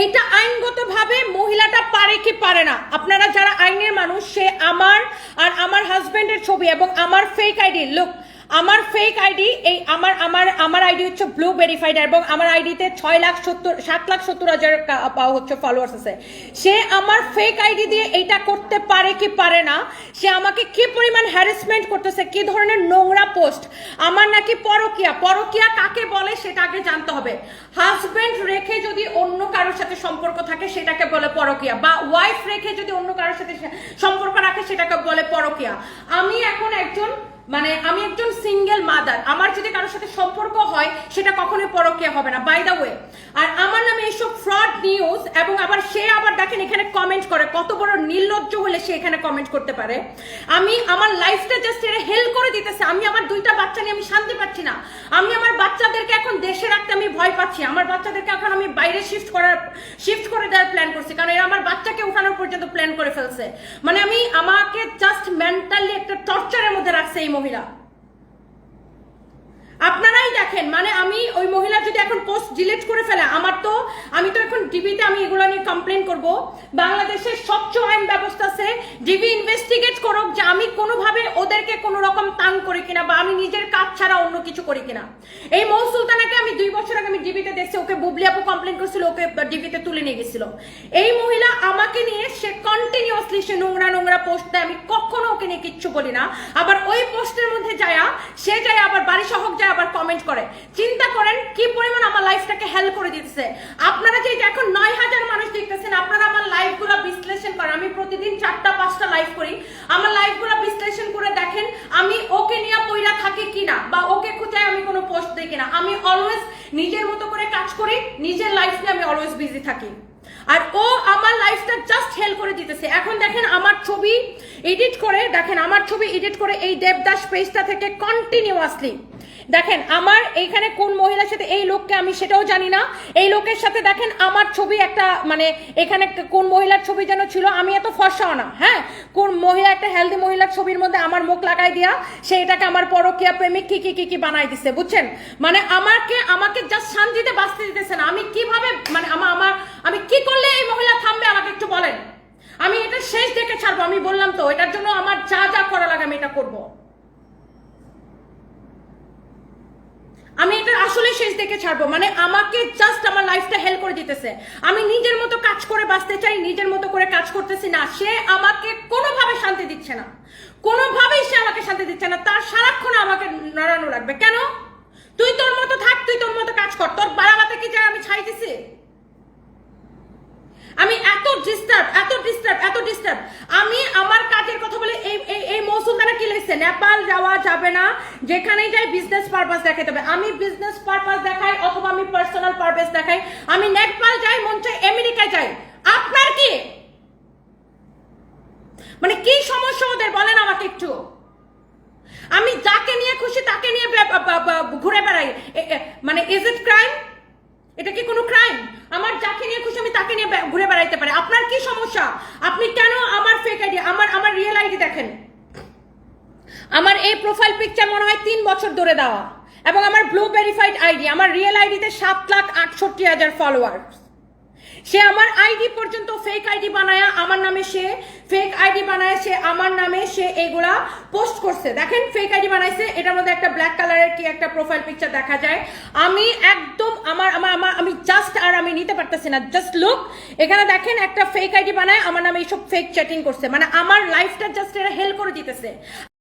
এইটা আইনগতভাবে মহিলাটা পারে কি পারে না? আপনারা যারা আইনের মানুষ, সে আমার আর আমার হাজব্যান্ডের ছবি এবং আমার ফেক আইডি লুক আমার ফেক আইডি এই আমার আমার আমার আইডি হচ্ছে ব্লু ভেরিফাইড এবং আমার আইডিতে ছয় লাখ সত্তর, সাত লাখ সত্তর হাজার হচ্ছে ফলোয়ার্স আছে। সে আমার ফেক আইডি দিয়ে এইটা করতে পারে কি পারে না, সে আমাকে কি পরিমাণ হ্যারাসমেন্ট করতেছে, কি ধরনের নোংরা পোস্ট আমার নাকি পরকিয়া পরকিয়া কাকে বলে সেটা আগে জানতে হবে। হাজবেন্ড রেখে যদি অন্য কারোর সাথে সম্পর্ক থাকে, সেটাকে বলে পরকিয়া, বা ওয়াইফ রেখে যদি অন্য কারোর সাথে সম্পর্ক রাখে, সেটাকে বলে পরকিয়া। আমি এখন একজন মানে আমি একজন সিঙ্গেল মাদার আমার যদি কারোর সাথে সম্পর্ক হয়, সেটা কখনোই পরকিয়া হবে না বাই দা ওয়ে আর আমার নামে এইসব ফ্রড নিউজ এবং আবার সে আবার দেখেন এখানে কমেন্ট করে, কত বড় নির্লজ্জ হলে সে এখানে কমেন্ট করতে পারে। আমি, আমার লাইফটা জাস্ট এর হেল্প করে দিতেছে, আমি আমার দুইটা বাচ্চা নিয়ে আমি শান্তি পাচ্ছি না। আমি আমার বাচ্চাদেরকে এখন দেশে রাখতে আমি ভয় পাচ্ছি, আমার বাচ্চাদেরকে এখন আমি বাইরে শিফট করার শিফট করে দেওয়ার প্ল্যান করছি, কারণ এরা আমার বাচ্চাকে উঠানোর পর্যন্ত প্ল্যান করে ফেলছে। মানে আমি, আমাকে জাস্ট মেন্টালি একটা টর্চারের মধ্যে রাখছে এই মহিলা। দেখেন মানে আমি ওই মহিলা যদি এখন পোস্ট ডিলিট করে ফেলে, আমার তো, আমি তো এখন ডিবিতে আমি এগুলো নিয়ে কমপ্লেন করব। বাংলাদেশের স্বচ্ছ আইন ব্যবস্থা আছে ডিবি ইনভেস্টিগেট করুক যে আমি কোনোভাবে ওদেরকে কোনো রকম তাং করি কিনা বা আমি নিজের কাজ ছাড়া অন্য কিছু করি কিনা। এই মৌ সুলতানাকে আমি দুই বছর আগে আমি ডিবিতে দেখছি, ওকে বুবলি আপু কমপ্লেন করছিল, ওকে ডিবিতে তুলে নিয়ে গেছিল। এই মহিলা আমাকে নিয়ে সে কন্টিনিউয়াসলি সে নোংরা নোংরা পোস্ট দেয়, আমি কখনো ওকে নিয়ে কিচ্ছু বলি না। আবার ওই পোস্টের মধ্যে যায়া, সে যায়, আবার বাড়ি সহক যায়, আবার কমেন্ট করে। চিন্তা করেন কি পরিমাণ আমার লাইফটাকে হেল্প করে দিতেছে। আপনারা যে এখন নয় হাজার মানুষ দেখতেছেন, আপনারা আমার লাইফগুলো বিশ্লেষণ করেন। আমি প্রতিদিন চারটা, পাঁচটা লাইভ করি। আমার লাইফগুলো বিশ্লেষণ করে দেখেন, আমি ওকে নিয়ে পইরা থাকি কিনা, বা ওকে কোথায় আমি কোনো পোস্ট দিই কিনা। আমি অলওয়েজ নিজের মতো করে কাজ করি, নিজের লাইফ নিয়ে আমি অলওয়েজ বিজি থাকি। আর ও আমার লাইফটা জাস্ট হেল করে দিতেছে। এখন দেখেন আমার ছবি এডিট করে, দেখেন আমার ছবি এডিট করে এই দেবদাস পেজটা থেকে কন্টিনিউয়াসলি দেখেন, আমার এইখানে কোন মহিলার সাথে এই লোককে আমি সেটাও জানি না। এই লোকের সাথে দেখেন, আমার ছবি একটা মানে এখানে কোন মহিলার ছবি যেন ছিল, আমি এত ফর্সাও না হ্যাঁ? কোন মহিলা, একটা হেলদি মহিলার ছবির মধ্যে আমার মুখ লাগাই দিয়া, সে এটাকে আমার পরকিয়া প্রেমিক কি কি কি কি বানাই দিছে, বুঝছেন? মানে আমাকে আমাকে জাস্ট শান্তিতে বাঁচতে দিতেছে না। আমি কীভাবে মানে আমার আমার, আমি কি করলে এই মহিলা থামবে, আমাকে একটু বলেন। আমি এটা শেষ দেখে ছাড়বো, আমি বললাম তো, এটার জন্য আমার যা যা করা লাগে আমি এটা করব। আমি এটা আসলে শেষ দেখে ছাড়বো। মানে আমাকে জাস্ট আমার লাইফটা হেল্প করে দিতেছে। আমি নিজের মতো কাজ করে বাঁচতে চাই, নিজের মতো করে কাজ করতেছি না। সে আমাকে কোনোভাবে শান্তি দিচ্ছে না। কোনোভাবেই সে আমাকে শান্তি দিচ্ছে না। তার সারাক্ষণ আমাকে নড়ানো লাগবে। কেন? তুই তোর মতো থাক, তুই তোর মতো কাজ কর। তোর বাড়াবাতে কি যায় আমি ছাই দিছি? আমি এত ডিস্টার্ব এত ডিস্টার্ব এত ডিস্টার্ব আমি আমার কাজের কথা বলে এই এই এই মৌসুম লিখছে নেপাল যাওয়া যাবে না, যেখানেই যাই বিজনেস পারপাস দেখাতে হবে। আমি বিজনেস পারপাস দেখাই অথবা আমি পার্সোনাল পারপাস দেখাই। আমি নেপাল যাই, মন চাই আমেরিকায় যাই। আপনার কি? মানে কি সমস্যা ওদের? বলেন আমাকে একটু। আমি যাকে নিয়ে খুশি তাকে নিয়ে ঘুরে বেড়াই। মানে ইজ ইট ক্রাইম এটা কি কোনো ক্রাইম আমার যাকে নিয়ে খুশি আমি তাকে নিয়ে ঘুরে বেড়াইতে পারি। আপনার কি সমস্যা? আপনি কেন আমার ফেক আইডি আমার আমার রিয়েল আইডি দেখেন? আমার এই প্রোফাইল পিকচার মনে হয় তিন বছর ধরে দেওয়া। এবং আমার ব্লু ভেরিফাইড আইডি আমার রিয়েল আইডিতে সাত লাখ আটষট্টি হাজার ফলোয়ার্স সে আমার আইডি পর্যন্ত ফেক আইডি বানায় আমার নামে সে ফেক আইডি বানায় সে আমার নামে সে এগুলা পোস্ট করছে। দেখেন ফেক আইডি বানাইছে, এটার মধ্যে একটা ব্ল্যাক কালারের কি একটা প্রোফাইল পিকচার দেখা যায়। আমি একদম আমার আমার আমার, আমি জাস্ট আর আমি নিতে পারতেছি না। জাস্ট লুক এখানে দেখেন একটা ফেক আইডি বানায় আমার নামে এইসব ফেক চ্যাটিং করছে। মানে আমার লাইফটা জাস্ট এরা হেল্প করে দিতেছে।